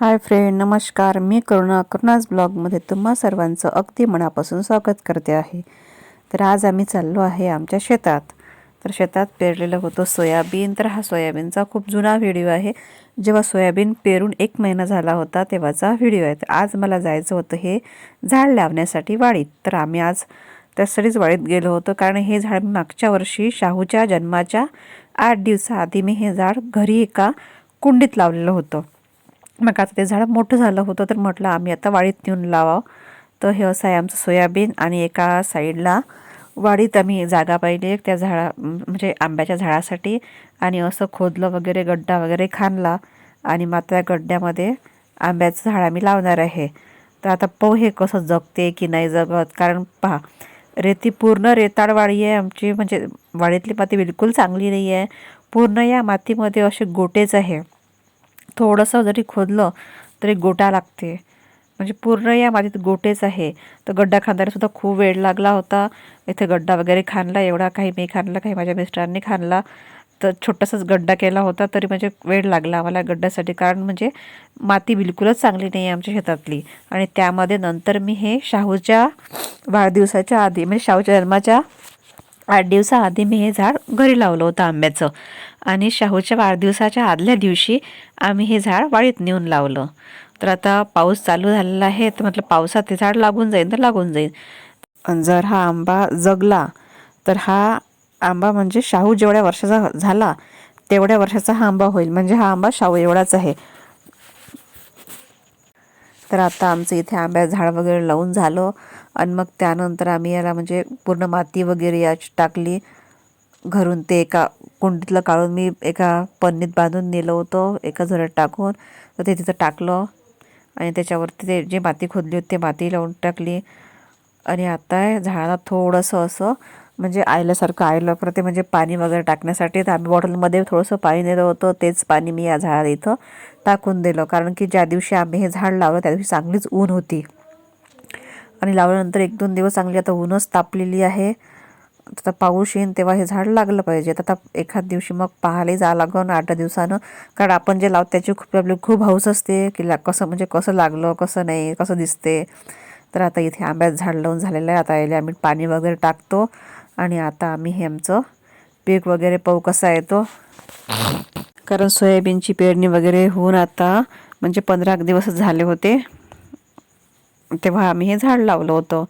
Hi friend नमस्कार. मी करुणा करुणाज ब्लॉगमध्ये तुम्हा सर्वांचं अगदी मनापासून स्वागत करते आहे. तर आज आम्ही चाललो आहे आमच्या शेतात. तर शेतात पेरलेलं होतं सोयाबीन. तर हा सोयाबीनचा खूप जुना व्हिडिओ आहे. जेव्हा सोयाबीन पेरून एक महिना झाला होता तेव्हाचा व्हिडिओ आहे. तर आज मला जायचं होतं हे झाड लावण्यासाठी वाडीत. तर आम्ही आज त्यासाठीच वाडीत गेलो होतो कारण हे झाड मी मागच्या वर्षी शाहूच्या जन्माच्या आठ दिवसाआधी मी हे झाड घरी एका कुंडीत लावलेलं होतं. मग आता ते झाड मोठं झालं होतं तर म्हटलं आम्ही आता वाडीत नेऊन लावावं. तर हे असं आहे आमचं सोयाबीन आणि एका साईडला वाडीत आम्ही जागा पाहिली त्या झाडा म्हणजे आंब्याच्या झाडासाठी आणि असं खोदलं वगैरे गड्डा वगैरे खाणला आणि मग त्या गड्ड्यामध्ये आंब्याचं झाड आम्ही लावणार आहे. तर आता पाहू हे कसं जगते की नाही जगत. कारण पहा रेती पूर्ण रेताळ वाडी आहे. आमची म्हणजे वाडीतली माती बिलकुल चांगली नाही आहे. पूर्ण या मातीमध्ये असे गोटेच आहे. थोडंसं जरी खोदलं तरी गोटा लागते. म्हणजे पूर्ण या मातीत गोटेच आहे. तर गड्डा खांदायला सुद्धा खूप वेळ लागला होता. इथे गड्डा वगैरे खाणला एवढा काही मी खाणला काही माझ्या मिस्टरांनी खाणला तर छोटासाच गड्डा केला होता तरी म्हणजे वेळ लागला आम्हाला गड्ड्यासाठी. कारण म्हणजे माती बिलकुलच चांगली नाही आहे आमच्या शेतातली. आणि त्यामध्ये नंतर मी हे शाहूच्या वाढदिवसाच्या आधी म्हणजे शाहूच्या जन्माच्या आठ दिवसाआधी मी हे झाड घरी लावलं होतं आंब्याचं. आणि शाहूच्या वाढदिवसाच्या आदल्या दिवशी आम्ही हे झाड वाळीत नेऊन लावलं. तर आता पाऊस चालू झालेला आहे तर म्हटलं पावसात ते झाड लागून जाईल तर लागून जाईल जर हा आंबा जगला तर हा आंबा म्हणजे शाहू जेवढ्या वर्षाचा झाला तेवढ्या वर्षाचा हा आंबा होईल. म्हणजे हा आंबा शाहू एवढाच आहे. तर आता आमचं इथे आंब्या झाड वगैरे लावून झालं. आणि मग त्यानंतर आम्ही याला म्हणजे पूर्ण माती वगैरे याची टाकली. घरून ते एका कुंडीतलं काढून मी एका पन्नीत बांधून नेलं होतं एका झऱ्यात टाकून. तर ते तिथं टाकलं आणि त्याच्यावरती ते जे माती खोदली होती ते माती लावून टाकली. आणि आता झाडाला थोडंसं असं म्हणजे आयल्यासारखं आयलं परत ते म्हणजे पाणी वगैरे टाकण्यासाठी तर आम्ही बॉटलमध्ये थोडंसं पाणी नेलं होतं. तेच पाणी मी या झाडाला इथं टाकून दिलं. कारण की ज्या दिवशी आम्ही हे झाड लावलं त्या दिवशी चांगलीच ऊन होती. आणि लावल्यानंतर एक दोन दिवस चांगली आता ऊनच तापलेली आहे. आता पाऊस येईन तेव्हा हे झाड लागलं पाहिजे. आता एखाद दिवशी मग पाहायला जावं लागन आठ दिवसानं. कारण आपण जे लावतो त्याची खूप आपली खूप हौस असते की ला कसं म्हणजे कसं लागलं कसं नाही कसं दिसते. तर आता इथे आंब्यात झाड लावून झालेलं आहे. आता यायला आम्ही पाणी वगैरे टाकतो आणि आता आम्ही हे आमचं पीक वगैरे पाहू कसा येतो. कारण सोयाबीनची पेरणी वगैरे होऊन आता म्हणजे पंधरा दिवसच झाले होते. तेव्हा आम्ही हे झाड लावलं होतं.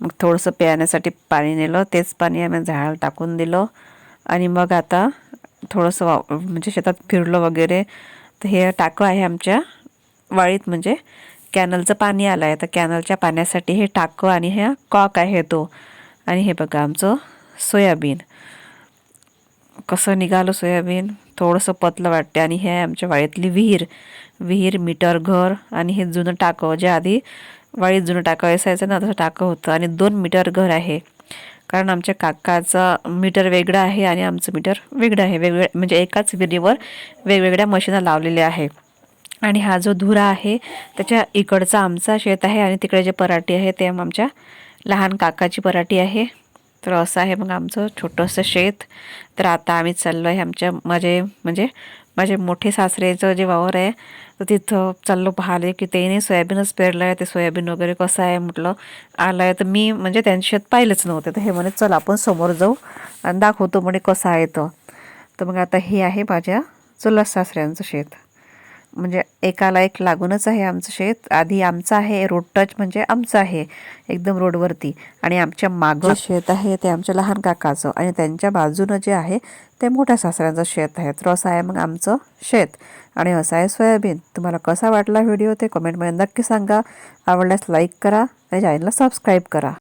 मग थोडंसं प्याण्यासाठी पाणी नेलं तेच पाणी आम्ही झाडाला टाकून दिलं. आणि मग आता थोडंसं वा म्हणजे शेतात फिरलो वगैरे तर हे टाकं आहे आमच्या वाळीत म्हणजे कॅनलचं पाणी आलं आहे तर कॅनलच्या पाण्यासाठी हे टाकं आणि हे कॉक आहे तो. आणि हे बघा आमचं सोयाबीन. कसं निघालं सोयाबीन? थोडंसं पतलं वाटते आणि हे आमच्या वाळीतली विहीर विहीर मीटर घर आणि हे जुनं टाकं जे आधी वाळीत जुनं टाकं असायचं ना तसं टाकं होतं. आणि दोन मीटर घर आहे. कारण आमच्या काकाचं मीटर वेगळं आहे आणि आमचं मीटर वेगळं आहे. वेगवेगळ्या म्हणजे एकाच विहिरीवर वेगवेगळ्या मशीनं लावलेल्या आहे. आणि हा जो धुरा आहे त्याच्या इकडचा आमचा शेत आहे आणि तिकडे जे पराठी आहे ते आमच्या लहान काकाची पराठी आहे. तर असं आहे मग आमचं छोटंसं शेत. तर आता आम्ही चाललो आहे आमच्या माझे म्हणजे माझे मोठे सासरेचं जे वावर आहे तर तिथं चाललो पाहिले की त्याने सोयाबीनच पेरलं आहे ते सोयाबीन वगैरे कसं आहे म्हटलं. आलं आहे तर मी म्हणजे त्यांच्या शेत पाहिलंच नव्हतं. तर हे म्हणे चल आपण समोर जाऊ आणि दाखवतो म्हणे कसं आहे तर मग आता हे आहे माझ्या चुलत सासऱ्यांचं शेत. म्हणजे एकाला एक लागूनच आहे आमचं शेत. आधी आमचं आहे रोड टच म्हणजे आमचं आहे एकदम रोडवरती आणि आमच्या मागं शेत आहे ते आमच्या लहान काकाचं आणि त्यांच्या बाजूनं जे आहे ते मोठ्या सासऱ्यांचं शेत आहे. तर असं आहे मग आमचं शेत. आणि असं आहे सोयाबीन. तुम्हाला कसा वाटला व्हिडिओ ते कमेंटमध्ये नक्की सांगा. आवडल्यास लाईक करा आणि चॅनलला सबस्क्राईब करा.